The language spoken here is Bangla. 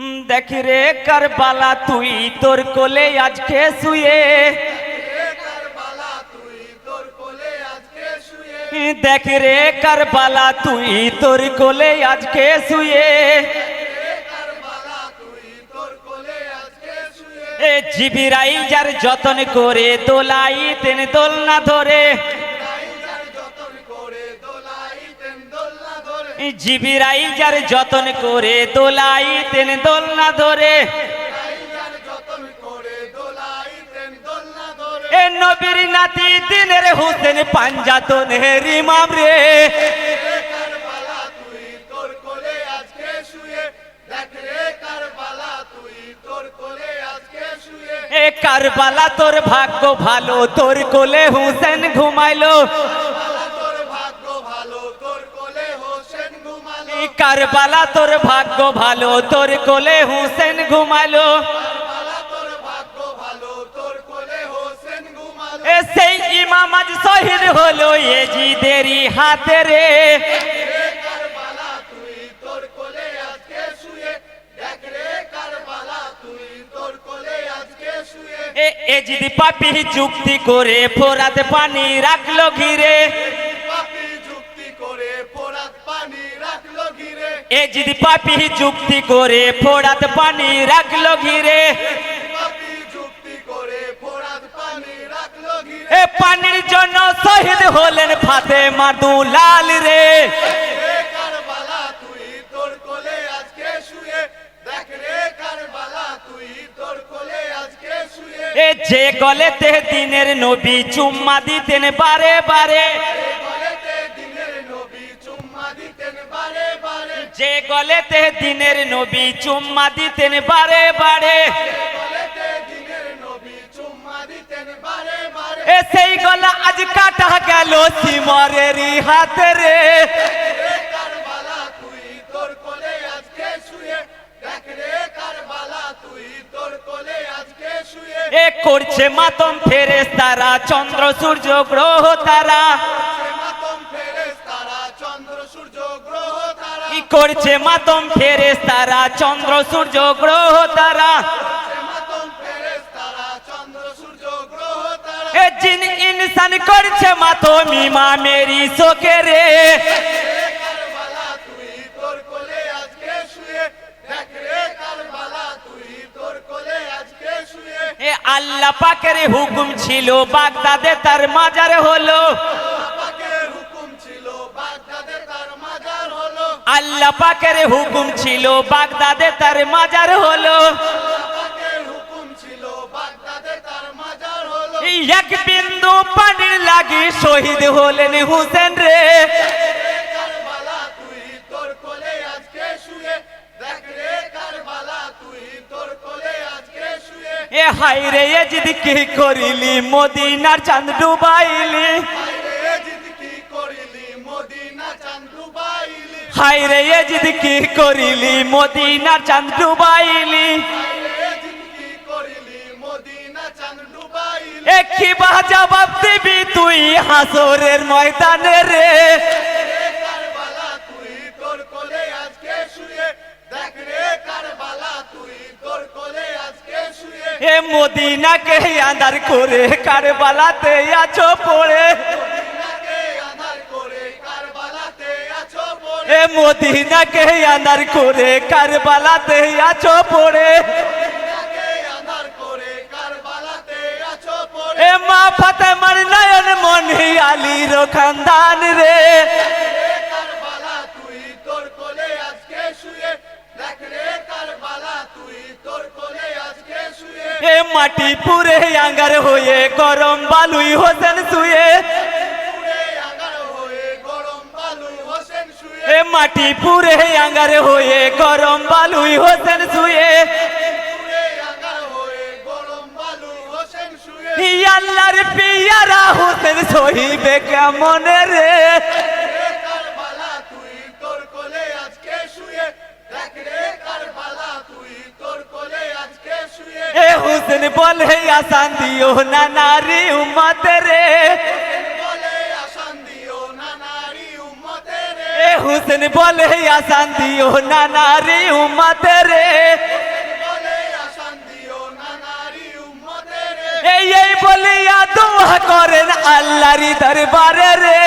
দেখ রে কারবালা, তুই তোর কোলে আজকে শুয়ে। দেখ রে কারবালা, তুই তোর কোলে আজকে শুয়ে। জিবিরাই যার যতন করে দোলাই, তেন দোলনা ধরে। জিবিরাই যার যতন করে দোলাই তেন দোলনা ধরে। এ নবীর নাতি দিনের হুসেন পাঞ্জাতন হেরিমাম রে এ কারবালা তোর ভাগ্য ভালো, তোর কোলে হুসেন ঘুমাইলো। কারবালা তোর ভাগ্য ভালো, তোর কোলে হুসেন ঘুমালো। সেই ইমাম আজ শহীদ হলো, এ জিদেরি হাতে রে। এ যদি পাপি চুক্তি করে ফোরাত পানি রাখল ঘিরে। এ যদি পাপি চুক্তি করে ফোরাত পানি রাখল ঘিরে। এ পানির জন্য শহীদ হলেন ফাতে মাদু লাল রে যে গলেতে দিনের নবী চুম্মা দিতেন বারে বারে। যে গলেতে দিনের নবী চুম্মা দিতেন বারে বারে। সেই গলা আজ কাটা গেল সিমরেরই হাতে রে করছে মাতম ফেরে তারা চন্দ্র, সূর্য, গ্রহ, তারা। করছে মাতম ফেরে তারা চন্দ্র সূর্য গ্রহ তারা। জিন ইনসান করছে মাতম ইমামেরি শোকে রে। আল্লাহ পাকের হুকুম ছিল, বাগদাদে তার মাজার হলো। আল্লাহ পাকের হুকুম ছিল, বাগদাদে তার মাজার হলো। এক বিন্দু পানির লাগি শহীদ হলেন হুসেন রে। এ হাই রে যদি কি করিলি, মদিনার চাঁদ ডুবাইলি। হাই রে এ যদি কি করিলি? মদিনার চাঁদ ডুবাইলি। এ কি বা জবাব দিবি তুই হাসরের ময়দানে রে? এ মদিনাকে আন্দার করে কারবালাতে আছো পড়ে। এ মদিনাকে আন্দার করে কারবালাতে আছো পড়ে। এ মা ফাতেমার নয়ন মনি আলীর খানদান রে। এ মাটি পুরে আঙ্গার হয়ে গরম বালুই হোসেন মাটি পুরে আঙ্গার হয়ে গরম বালুই হোসেন শুয়ে। আল্লাহর পিয়ারা হোসেন সহিবে কেমন রে? এ বলে আসান দিও না নারী উম্মত রে। হুসেন বলে, আসান দিও নানা রে উম্মাতে রে এই বলিয়া তোমা করেন আল্লাহরি দরবারে রে।